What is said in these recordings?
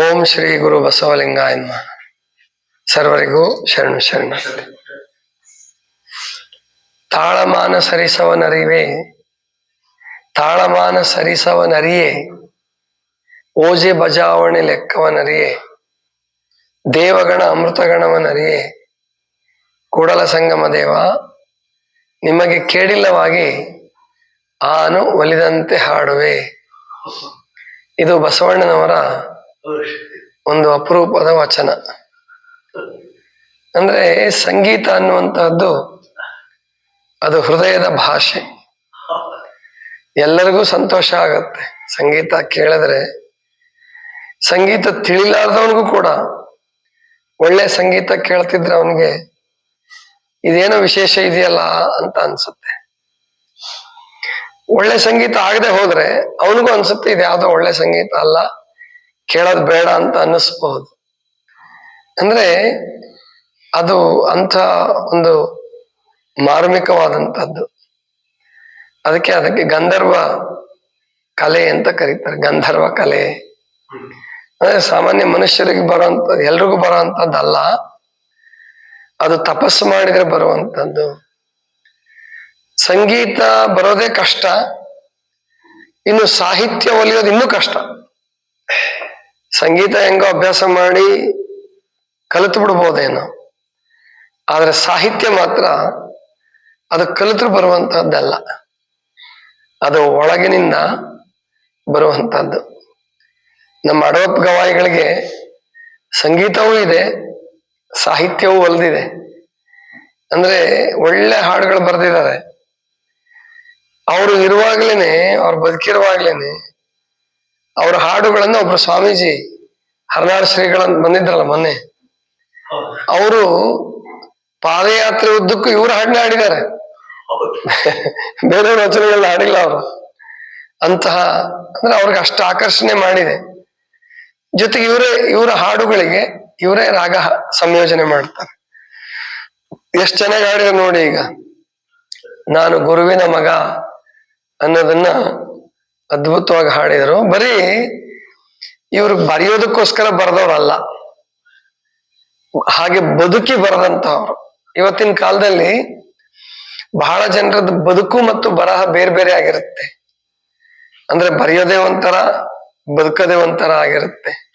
ಓಂ ಶ್ರೀ ಗುರು ಬಸವಲಿಂಗ ನಮಃ. ಸರ್ವರಿಗೂ ಶರಣು ಶರಣ ತಾಳಮಾನ ಸರಿಸವನರಿವೆ, ತಾಳಮಾನ ಸರಿಸವನರಿಯೇ, ಓಜೆ ಬಜಾವಣೆ ಲೆಕ್ಕವನರಿಯೇ, ದೇವಗಣ ಅಮೃತಗಣವನರಿಯೇ, ಕೂಡಲ ಸಂಗಮ ದೇವ, ನಿಮಗೆ ಕೇಳಿಲ್ಲವಾಗಿ ಆನು ಒಲಿದಂತೆ ಹಾಡುವೆ ಇದು ಬಸವಣ್ಣನವರ ಒಂದು ಅಪರೂಪದ ವಚನ. ಅಂದ್ರೆ ಸಂಗೀತ ಅನ್ನುವಂತಹದ್ದು ಅದು ಹೃದಯದ ಭಾಷೆ. ಎಲ್ಲರಿಗೂ ಸಂತೋಷ ಆಗತ್ತೆ. ಸಂಗೀತ ಕೇಳಿದ್ರೆ ಸಂಗೀತ ತಿಳಿಲಾರ್ದವನಿಗೂ ಕೂಡ ಒಳ್ಳೆ ಸಂಗೀತ ಕೇಳ್ತಿದ್ರೆ ಅವನಿಗೆ ಇದೇನೋ ವಿಶೇಷ ಇದೆಯಲ್ಲ ಅಂತ ಅನ್ಸುತ್ತೆ. ಒಳ್ಳೆ ಸಂಗೀತ ಆಗದೆ ಹೋದ್ರೆ ಅವನಿಗೂ ಅನ್ಸುತ್ತೆ ಇದು ಯಾವ್ದೋ ಒಳ್ಳೆ ಸಂಗೀತ ಅಲ್ಲ. ಕೇಳೋದು ಬೇಡ ಅಂತ ಅನ್ನಿಸ್ಬಹುದು. ಅಂದ್ರೆ ಅದು ಅಂಥ ಒಂದು ಮಾರ್ಮಿಕವಾದಂಥದ್ದು. ಅದಕ್ಕೆ ಅದಕ್ಕೆ ಗಂಧರ್ವ ಕಲೆ ಅಂತ ಕರೀತಾರೆ. ಗಂಧರ್ವ ಕಲೆ. ಅಂದ್ರೆ ಸಾಮಾನ್ಯ ಮನುಷ್ಯರಿಗೆ ಬರುವಂಥದ್ದು ಎಲ್ರಿಗೂ ಬರುವಂಥದ್ದಲ್ಲ. ಅದು ತಪಸ್ಸು ಮಾಡಿದ್ರೆ ಬರುವಂತದ್ದು ಸಂಗೀತ ಬರೋದೇ ಕಷ್ಟ. ಇನ್ನು ಸಾಹಿತ್ಯ ಒಲಿಯೋದು ಇನ್ನೂ ಕಷ್ಟ. ಸಂಗೀತ ಹೆಂಗೋ ಅಭ್ಯಾಸ ಮಾಡಿ ಕಲಿತು ಬಿಡ್ಬೋದೇನೋ. ಆದರೆ ಸಾಹಿತ್ಯ ಮಾತ್ರ ಅದು ಕಲಿತು ಬರುವಂತಹದ್ದಲ್ಲ. ಅದು ಒಳಗಿನಿಂದ ಬರುವಂತಹದ್ದು. ನಮ್ಮ ಅಡವಪ್ಪ ಗವಾಯಿಗಳಿಗೆ ಸಂಗೀತವೂ ಇದೆ, ಸಾಹಿತ್ಯವೂ ಒಲ್ದಿದೆ. ಅಂದ್ರೆ ಒಳ್ಳೆ ಹಾಡುಗಳು ಬರೆದಿದ್ದಾರೆ. ಅವರು ಇರುವಾಗ್ಲೇನೆ, ಅವ್ರು ಬದುಕಿರುವಾಗ್ಲೇನೆ ಅವ್ರ ಹಾಡುಗಳನ್ನ ಒಬ್ರು ಸ್ವಾಮೀಜಿ ಹರನಾಡ ಶ್ರೀಗಳಂತ ಬಂದಿದ್ರಲ್ಲ ಮೊನ್ನೆ. ಅವರು ಪಾದಯಾತ್ರೆ ಉದ್ದಕ್ಕೂ ಇವ್ರ ಹಾಡನ್ನ ಹಾಡಿದ್ದಾರೆ. ಬೇರೆ ರಚನೆಗಳನ್ನ ಹಾಡಿಲ್ಲ ಅವರು. ಅಂತಹ ಅಂದ್ರೆ ಅವ್ರಿಗೆ ಅಷ್ಟು ಆಕರ್ಷಣೆ ಮಾಡಿದೆ. ಜೊತೆಗೆ ಇವರೇ, ಇವರ ಹಾಡುಗಳಿಗೆ ಇವರೇ ರಾಗ ಸಂಯೋಜನೆ ಮಾಡ್ತಾರೆ. ಎಷ್ಟು ಚೆನ್ನಾಗಿ ಹಾಡಿದ್ರು ನೋಡಿ ಈಗ. ನಾನು ಗುರುವಿನ ಮಗ ಅನ್ನೋದನ್ನ ಅದ್ಭುತವಾಗಿ ಹಾಡಿದರು. ಬರೀ ಇವರು ಬರೆಯೋದಕ್ಕೋಸ್ಕರ ಬರೆದವ್ರಲ್ಲ. ಹಾಗೆ ಬದುಕಿ ಬರೆದಂತವ್ರು. ಇವತ್ತಿನ ಕಾಲದಲ್ಲಿ ಬಹಳ ಜನರದ್ದು ಬದುಕು ಮತ್ತು ಬರಹ ಬೇರೆ ಬೇರೆ ಆಗಿರುತ್ತೆ. ಅಂದ್ರೆ ಬರೆಯೋದೇ ಒಂಥರ, ಬದುಕೋದೇ ಒಂಥರ ಆಗಿರುತ್ತೆ.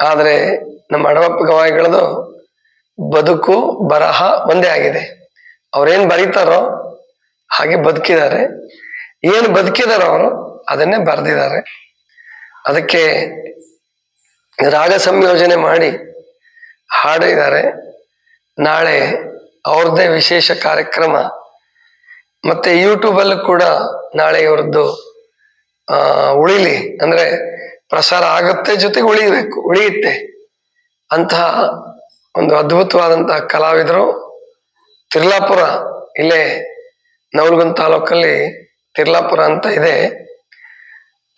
ಆದ್ರೆ ನಮ್ಮ ಅಡವಪ್ಪ ಗವಾಯಿಗಳದು ಬದುಕು, ಬರಹ ಒಂದೇ ಆಗಿದೆ. ಅವ್ರೇನ್ ಬರೀತಾರೋ ಹಾಗೆ ಬದುಕಿದ್ದಾರೆ. ಏನು ಬದುಕಿದಾರೋ ಅವರು ಅದನ್ನೇ ಬರೆದಿದ್ದಾರೆ. ಅದಕ್ಕೆ ರಾಗ ಸಂಯೋಜನೆ ಮಾಡಿ ಹಾಡಿದ್ದಾರೆ. ನಾಳೆ ಅವ್ರದ್ದೇ ವಿಶೇಷ ಕಾರ್ಯಕ್ರಮ. ಮತ್ತೆ ಯೂಟ್ಯೂಬಲ್ಲೂ ಕೂಡ ನಾಳೆ ಇವ್ರದ್ದು ಉಳಿಲಿ. ಅಂದ್ರೆ ಪ್ರಸಾರ ಆಗುತ್ತೆ ಜೊತೆಗೆ ಉಳಿಬೇಕು, ಉಳಿಯುತ್ತೆ ಅಂತಹ ಒಂದು ಅದ್ಭುತವಾದಂತಹ ಕಲಾವಿದರು ತಿರ್ಲಾಪುರ, ಇಲ್ಲೇ ನವಲ್ಗುಂದ್ ತಾಲೂಕಲ್ಲಿ ತಿರ್ಲಾಪುರ ಅಂತ ಇದೆ.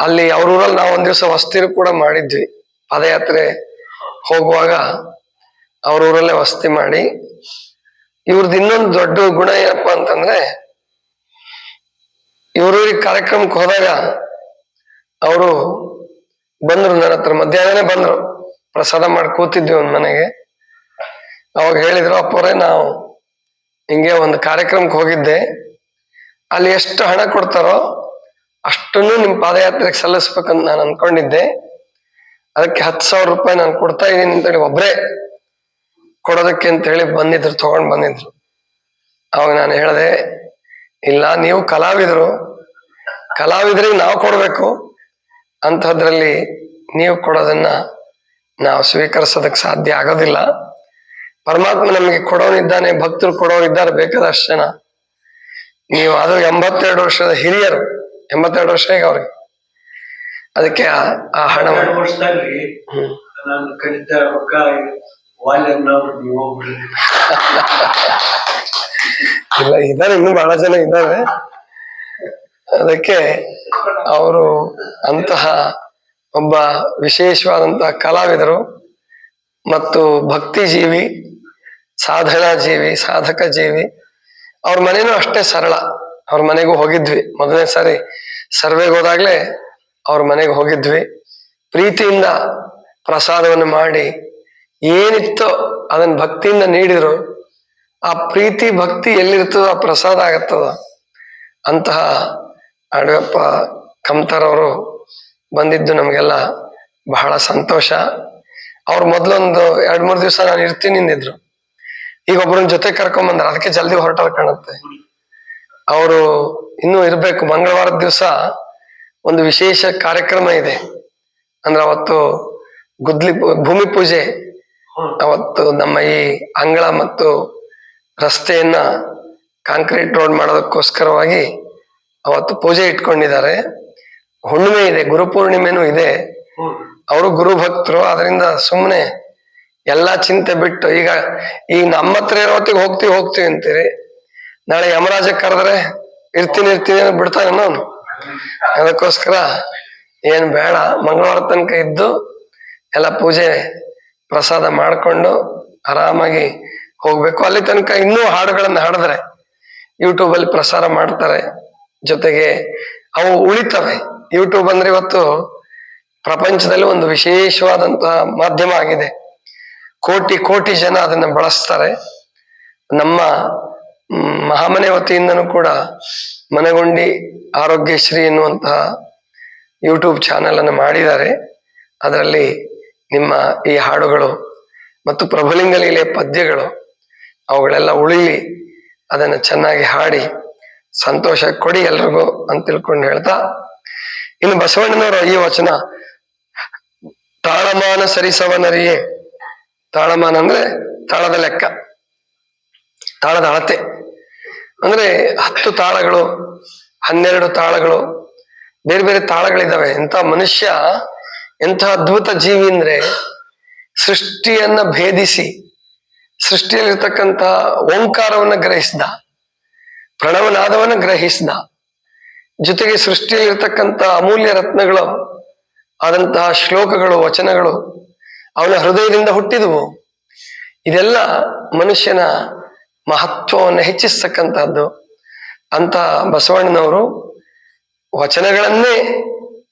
ಅಲ್ಲಿ ಅವ್ರ ಊರಲ್ಲಿ ನಾವು ಒಂದ್ ದಿವಸ ವಸ್ತಿರು ಕೂಡ ಮಾಡಿದ್ವಿ. ಪಾದಯಾತ್ರೆ ಹೋಗುವಾಗ ಅವ್ರ ಊರಲ್ಲೇ ವಸತಿ ಮಾಡಿ. ಇವ್ರದ್ದು ಇನ್ನೊಂದು ದೊಡ್ಡ ಗುಣ ಏನಪ್ಪ ಅಂತಂದ್ರೆ, ಇವ್ರೂರಿಗೆ ಕಾರ್ಯಕ್ರಮಕ್ಕೆ ಹೋದಾಗ ಅವರು ಬಂದ್ರು ನನ್ನ ಹತ್ರ. ಮಧ್ಯಾಹ್ನನೇ ಬಂದ್ರು. ಪ್ರಸಾದ ಮಾಡಿ ಕೂತಿದ್ವಿ ಒಂದ್ ಮನೆಗೆ. ಅವಾಗ ಹೇಳಿದ್ರು, ಅಪ್ಪರೇ, ನಾವು ಹಿಂಗೆ ಒಂದು ಕಾರ್ಯಕ್ರಮಕ್ಕೆ ಹೋಗಿದ್ದೆ. ಅಲ್ಲಿ ಎಷ್ಟು ಹಣ ಕೊಡ್ತಾರೋ ಅಷ್ಟನ್ನು ನಿಮ್ ಪಾದಯಾತ್ರೆಗೆ ಸಲ್ಲಿಸ್ಬೇಕಂತ ನಾನು ಅನ್ಕೊಂಡಿದ್ದೆ. ಅದಕ್ಕೆ ಹತ್ತು ಸಾವಿರ ರೂಪಾಯಿ ನಾನು ಕೊಡ್ತಾ ಇದ್ದೀನಿ ಅಂತೇಳಿ ಒಬ್ರೇ ಕೊಡೋದಕ್ಕೆ ಅಂತ ಹೇಳಿ ಬಂದಿದ್ರು, ತಗೊಂಡ್ ಬಂದಿದ್ರು. ಅವಾಗ ನಾನು ಹೇಳಿದೆ, ಇಲ್ಲ, ನೀವು ಕಲಾವಿದರು ಕಲಾವಿದರಿಗೆ ನಾವು ಕೊಡ್ಬೇಕು. ಅಂಥದ್ರಲ್ಲಿ ನೀವು ಕೊಡೋದನ್ನ ನಾವು ಸ್ವೀಕರಿಸೋದಕ್ಕೆ ಸಾಧ್ಯ ಆಗೋದಿಲ್ಲ. ಪರಮಾತ್ಮ ನಮಗೆ ಕೊಡೋನಿದ್ದಾನೆ, ಭಕ್ತರು ಕೊಡೋರಿದ್ದಾರೆ, ಬೇಕಾದಷ್ಟು ಜನ. ನೀವು ಅದು ಎಂಬತ್ತೆರಡು ವರ್ಷದ ಹಿರಿಯರು. ಎಂಬತ್ತೆರಡು ವರ್ಷ ಈಗ ಅವ್ರಿಗೆ. ಅದಕ್ಕೆ ಆ- ಹಣ ಹಣವನ್ನು ವರ್ಷದಲ್ಲಿ ನಾನು ಕಲಿತ ರೊಕ್ಕ ವಾಲ್ಯನ್ನವ್ರು ಇಲ್ಲ ಇದಾರೆ ಇನ್ನು ಬಹಳ ಜನ ಇದ್ದಾರೆ ಅದಕ್ಕೆ ಅವರು ಅಂತಹ ಒಬ್ಬ ವಿಶೇಷವಾದಂತಹ ಕಲಾವಿದರು ಮತ್ತು ಭಕ್ತಿ ಜೀವಿ ಸಾಧನಾ ಜೀವಿ ಸಾಧಕ ಜೀವಿ ಅವ್ರ ಮನೇನು ಅಷ್ಟೇ ಸರಳ. ಅವ್ರ ಮನೆಗೂ ಹೋಗಿದ್ವಿ. ಮೊದಲನೇ ಸಾರಿ ಸರ್ವೆಗೆ ಹೋದಾಗ್ಲೆ ಅವ್ರ ಮನೆಗೆ ಹೋಗಿದ್ವಿ. ಪ್ರೀತಿಯಿಂದ ಪ್ರಸಾದವನ್ನು ಮಾಡಿ ಏನಿತ್ತೋ ಅದನ್ನ ಭಕ್ತಿಯಿಂದ ನೀಡಿದ್ರು. ಆ ಪ್ರೀತಿ, ಭಕ್ತಿ ಎಲ್ಲಿರ್ತದೋ ಆ ಪ್ರಸಾದ ಆಗತ್ತದ. ಅಂತಹ ಅಡವಪ್ಪ ಕಮ್ತರವರು ಬಂದಿದ್ದು ನಮಗೆಲ್ಲ ಬಹಳ ಸಂತೋಷ. ಅವ್ರು ಮೊದಲೊಂದು ಎರಡ್ ಮೂರು ದಿವಸ ನಾನು ಇರ್ತೀನಿ ನಿಂದಿದ್ರು ಈಗ ಒಬ್ಬರನ್ನ ಜೊತೆ ಕರ್ಕೊಂಬಂದ್ರ ಅದಕ್ಕೆ ಜಲ್ದಿ ಹೊರಟೋದ್ ಕಾಣುತ್ತೆ. ಅವರು ಇನ್ನೂ ಇರಬೇಕು. ಮಂಗಳವಾರದ ದಿವಸ ಒಂದು ವಿಶೇಷ ಕಾರ್ಯಕ್ರಮ ಇದೆ. ಅಂದ್ರೆ ಅವತ್ತು ಗುದ್ಲಿ ಭೂಮಿ ಪೂಜೆ. ಅವತ್ತು ನಮ್ಮ ಈ ಅಂಗಳ ಮತ್ತು ರಸ್ತೆಯನ್ನ ಕಾಂಕ್ರೀಟ್ ರೋಡ್ ಮಾಡೋದಕ್ಕೋಸ್ಕರವಾಗಿ ಅವತ್ತು ಪೂಜೆ ಇಟ್ಕೊಂಡಿದ್ದಾರೆ. ಹುಣ್ಣಿಮೆ ಇದೆ ಗುರುಪೂರ್ಣಿಮೆನೂ ಇದೆ. ಅವರು ಗುರು ಭಕ್ತರು ಅದರಿಂದ ಸುಮ್ಮನೆ ಎಲ್ಲಾ ಚಿಂತೆ ಬಿಟ್ಟು ಈಗ ಈ ನಮ್ಮ ಹತ್ರ ಇರೋ ಹೊತ್ತಿಗೆ ಹೋಗ್ತೀವಿ ಹೋಗ್ತೀವಿ ಅಂತೀರಿ. ನಾಳೆ ಯಮರಾಜ ಕರೆದ್ರೆ ಇರ್ತೀನಿ ಇರ್ತೀನಿ ಅಂತ ಬಿಡ್ತಾನೆ ಅವನು ಅದಕ್ಕೋಸ್ಕರ ಏನ್ ಬೇಡ, ಮಂಗಳವಾರ ತನಕ ಇದ್ದು ಎಲ್ಲ ಪೂಜೆ, ಪ್ರಸಾದ ಮಾಡಿಕೊಂಡು ಆರಾಮಾಗಿ ಹೋಗ್ಬೇಕು. ಅಲ್ಲಿ ತನಕ ಇನ್ನೂ ಹಾಡುಗಳನ್ನ ಹಾಡಿದ್ರೆ ಯೂಟ್ಯೂಬ್ ಅಲ್ಲಿ ಪ್ರಸಾರ ಮಾಡ್ತಾರೆ. ಜೊತೆಗೆ ಅವು ಉಳಿತವೆ. ಯೂಟ್ಯೂಬ್ ಅಂದ್ರೆ ಇವತ್ತು ಪ್ರಪಂಚದಲ್ಲಿ ಒಂದು ವಿಶೇಷವಾದಂತಹ ಮಾಧ್ಯಮ ಆಗಿದೆ. ಕೋಟಿ ಕೋಟಿ ಜನ ಅದನ್ನ ಬಳಸ್ತಾರೆ. ನಮ್ಮ ಮಹಾಮನೆ ವತಿಯಿಂದನೂ ಕೂಡ ಮನೆಗೊಂಡಿ ಆರೋಗ್ಯಶ್ರೀ ಎನ್ನುವಂತಹ ಯೂಟ್ಯೂಬ್ ಚಾನೆಲ್ ಅನ್ನು ಮಾಡಿದ್ದಾರೆ. ಅದರಲ್ಲಿ ನಿಮ್ಮ ಈ ಹಾಡುಗಳು ಮತ್ತು ಪ್ರಭುಲಿಂಗ ಲೀಲೆ ಪದ್ಯಗಳು ಅವುಗಳೆಲ್ಲ ಉಳಿಲಿ, ಅದನ್ನು ಚೆನ್ನಾಗಿ ಹಾಡಿ, ಸಂತೋಷ ಕೊಡಿ ಎಲ್ರಿಗೂ ಅಂತ ತಿಳ್ಕೊಂಡು ಹೇಳ್ತಾ, ಇನ್ನು ಬಸವಣ್ಣನವರ ಈ ವಚನ, ತಾಳಮಾನ ಸರಿಸವನರಿಯೇ, ತಾಳಮಾನ ಅಂದ್ರೆ ತಾಳದ ಲೆಕ್ಕ, ತಾಳದ ಅಳತೆ. ಅಂದ್ರೆ ಹತ್ತು ತಾಳಗಳು, ಹನ್ನೆರಡು ತಾಳಗಳು, ಬೇರೆ ಬೇರೆ ತಾಳಗಳಿದ್ದಾವೆ ಎಂತ ಮನುಷ್ಯ, ಎಂಥ ಅದ್ಭುತ ಜೀವಿ ಅಂದ್ರೆ ಸೃಷ್ಟಿಯನ್ನ ಭೇದಿಸಿ, ಸೃಷ್ಟಿಯಲ್ಲಿರ್ತಕ್ಕಂಥ ಓಂಕಾರವನ್ನ ಗ್ರಹಿಸಿದ, ಪ್ರಣವನಾದವನ್ನ ಗ್ರಹಿಸಿದ, ಜೊತೆಗೆ ಸೃಷ್ಟಿಯಲ್ಲಿರ್ತಕ್ಕಂಥ ಅಮೂಲ್ಯ ರತ್ನಗಳು, ಆದಂತಹ ಶ್ಲೋಕಗಳು, ವಚನಗಳು ಅವನ ಹೃದಯದಿಂದ ಹುಟ್ಟಿದವು. ಇದೆಲ್ಲ ಮನುಷ್ಯನ ಮಹತ್ವವನ್ನು ಹೆಚ್ಚಿಸ್ತಕ್ಕಂಥದ್ದು ಅಂತ ಬಸವಣ್ಣನವರು ವಚನಗಳನ್ನೇ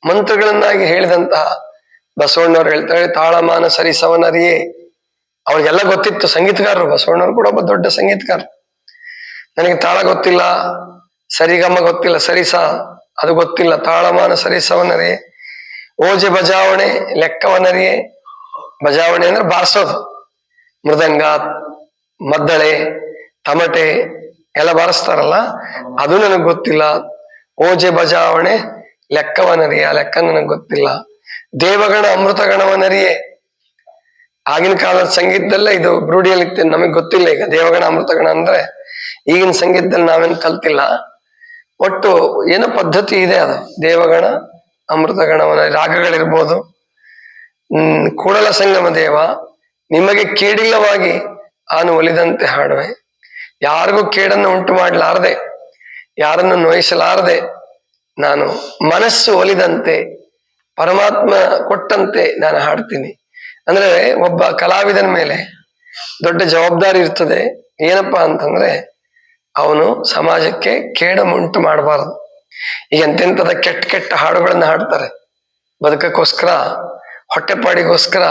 ಮಂತ್ರಗಳನ್ನಾಗಿ ಹೇಳಿದಂತಹ ಬಸವಣ್ಣವ್ರು ಹೇಳ್ತಾರೆ, ತಾಳಮಾನ ಸರಿಸವನರಿಯೇ. ಅವ್ರಿಗೆಲ್ಲ ಗೊತ್ತಿತ್ತು, ಸಂಗೀತಗಾರರು, ಬಸವಣ್ಣವ್ರು ಕೂಡ ಒಬ್ಬ ದೊಡ್ಡ ಸಂಗೀತಗಾರ. ನನಗೆ ತಾಳ ಗೊತ್ತಿಲ್ಲ, ಸರಿಗಮ ಗೊತ್ತಿಲ್ಲ, ಸರಿಸ, ಅದು ಗೊತ್ತಿಲ್ಲ, ತಾಳಮಾನ ಸರಿಸವನರಿಯೇ. ಓಜೆ ಬಜಾವಣೆ ಲೆಕ್ಕವನರಿಯೇ. ಬಜಾವಣೆ ಅಂದ್ರೆ ಬಾರಿಸೋದು. ಮೃದಂಗ, ಮದ್ದಳೆ ತಮಟೆ ಎಲ್ಲ ಬಾರಿಸ್ತಾರಲ್ಲ, ಅದು ನನಗೆ ಗೊತ್ತಿಲ್ಲ. ಓಜೆ ಬಜಾವಣೆ ಲೆಕ್ಕವನರಿಯ ಲೆಕ್ಕ ನನಗೆ ಗೊತ್ತಿಲ್ಲ. ದೇವಗಣ ಅಮೃತಗಣವನರಿಯೇ ಆಗಿನ ಕಾಲದ ಸಂಗೀತದಲ್ಲೇ ಇದು ರೂಢಿಯಲ್ಲಿ ನಮಗೆ ಗೊತ್ತಿಲ್ಲ ಈಗ ದೇವಗಣ, ಅಮೃತಗಣ ಅಂದ್ರೆ ಈಗಿನ ಸಂಗೀತದಲ್ಲಿ ನಾವೇನು ಕಲ್ತಿಲ್ಲ. ಒಟ್ಟು ಏನೋ ಪದ್ಧತಿ ಇದೆ ಅದು, ದೇವಗಣ ಅಮೃತಗಣವನ ರಾಗಗಳಿರ್ಬೋದು. ಕೂಡಲ ಸಂಗಮ ದೇವ, ನಿಮಗೆ ಕೇಡಿಲ್ಲವಾಗಿ ಆನು ಒಲಿದಂತೆ ಹಾಡುವೆ. ಯಾರಿಗೂ ಕೇಡನ್ನು ಉಂಟು ಮಾಡಲಾರದೆ, ಯಾರನ್ನು ನೋಯಿಸಲಾರದೆ ನಾನು ಮನಸ್ಸು ಒಲಿದಂತೆ, ಪರಮಾತ್ಮ ಕೊಟ್ಟಂತೆ ನಾನು ಹಾಡ್ತೀನಿ. ಅಂದ್ರೆ ಒಬ್ಬ ಕಲಾವಿದನ ಮೇಲೆ ದೊಡ್ಡ ಜವಾಬ್ದಾರಿ ಇರ್ತದೆ. ಏನಪ್ಪಾ ಅಂತಂದ್ರೆ ಅವನು ಸಮಾಜಕ್ಕೆ ಕೇಡಮುಂಟು ಮಾಡಬಾರದು. ಈಗ ಎಂತೆಂಥದ ಕೆಟ್ಟ ಕೆಟ್ಟ ಹಾಡುಗಳನ್ನ ಹಾಡ್ತಾರೆ. ಬದುಕಕ್ಕೋಸ್ಕರ, ಹೊಟ್ಟೆಪಾಡಿಗೋಸ್ಕರ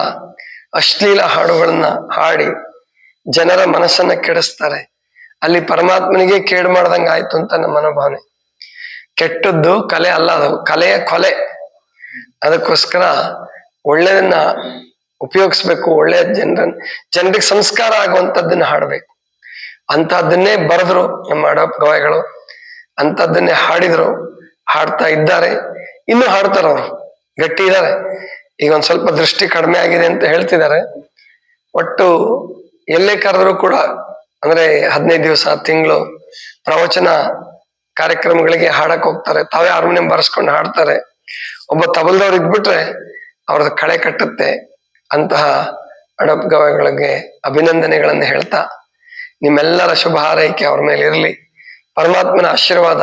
ಅಶ್ಲೀಲ ಹಾಡುಗಳನ್ನ ಹಾಡಿ ಜನರ ಮನಸ್ಸನ್ನ ಕೆಡಿಸ್ತಾರೆ. ಅಲ್ಲಿ ಪರಮಾತ್ಮನಿಗೆ ಕೇಡು ಮಾಡ್ದಂಗ ಆಯ್ತು ಅಂತ ನಮ್ಮ ಮನೋಭಾವನೆ. ಕೆಟ್ಟದ್ದು ಕಲೆ ಅಲ್ಲ ಅದು. ಕಲೆಯ ಕೊಲೆ. ಅದಕ್ಕೋಸ್ಕರ ಒಳ್ಳೆಯದನ್ನ ಉಪಯೋಗಿಸ್ಬೇಕು, ಒಳ್ಳೆಯ ಜನರ, ಜನರಿಗೆ ಸಂಸ್ಕಾರ ಆಗುವಂಥದ್ದನ್ನ ಹಾಡಬೇಕು. ಅಂಥದ್ದನ್ನೇ ಬರೆದ್ರು ನಮ್ಮ ಅಡಪ್ ಗವಾಯಿಗಳು ಅಂಥದ್ದನ್ನೇ ಹಾಡಿದ್ರು, ಹಾಡ್ತಾ ಇದ್ದಾರೆ. ಇನ್ನೂ ಹಾಡ್ತಾರ ಅವರು. ಗಟ್ಟಿ ಇದ್ದಾರೆ. ಈಗ ಒಂದ್ ಸ್ವಲ್ಪ ದೃಷ್ಟಿ ಕಡಿಮೆ ಆಗಿದೆ ಅಂತ ಹೇಳ್ತಿದ್ದಾರೆ. ಒಟ್ಟು ಎಲ್ಲೇ ಕರೆದ್ರು ಕೂಡ ಅಂದ್ರೆ ಹದಿನೈದು ದಿವಸ ತಿಂಗಳು ಪ್ರವಚನ ಕಾರ್ಯಕ್ರಮಗಳಿಗೆ ಹಾಡಕ್ ಹೋಗ್ತಾರೆ. ತಾವೇ ಹಾರ್ಮೋನಿಯಂ ಬಾರಿಸ್ಕೊಂಡು ಹಾಡ್ತಾರೆ. ಒಬ್ಬ ತಬಲ್ದವ್ರು ಇದ್ಬಿಟ್ರೆ ಅವ್ರದ್ದು ಕಳೆ ಕಟ್ಟುತ್ತೆ. ಅಂತಹ ಅಡಪ್ ಗವಗಳಿಗೆ ಅಭಿನಂದನೆಗಳನ್ನು ಹೇಳ್ತಾ ನಿಮ್ಮೆಲ್ಲರ ಶುಭ ಹಾರೈಕೆ ಅವ್ರ ಮೇಲೆ ಇರಲಿ. ಪರಮಾತ್ಮನ ಆಶೀರ್ವಾದ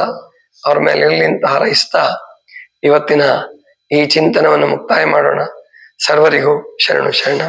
ಅವ್ರ ಮೇಲೆ ಇರಲಿ ಅಂತ ಹಾರೈಸ್ತಾ ಇವತ್ತಿನ ಈ ಚಿಂತನವನ್ನು ಮುಕ್ತಾಯ ಮಾಡೋಣ. ಸರ್ವರಿಗೂ ಶರಣು ಶರಣ.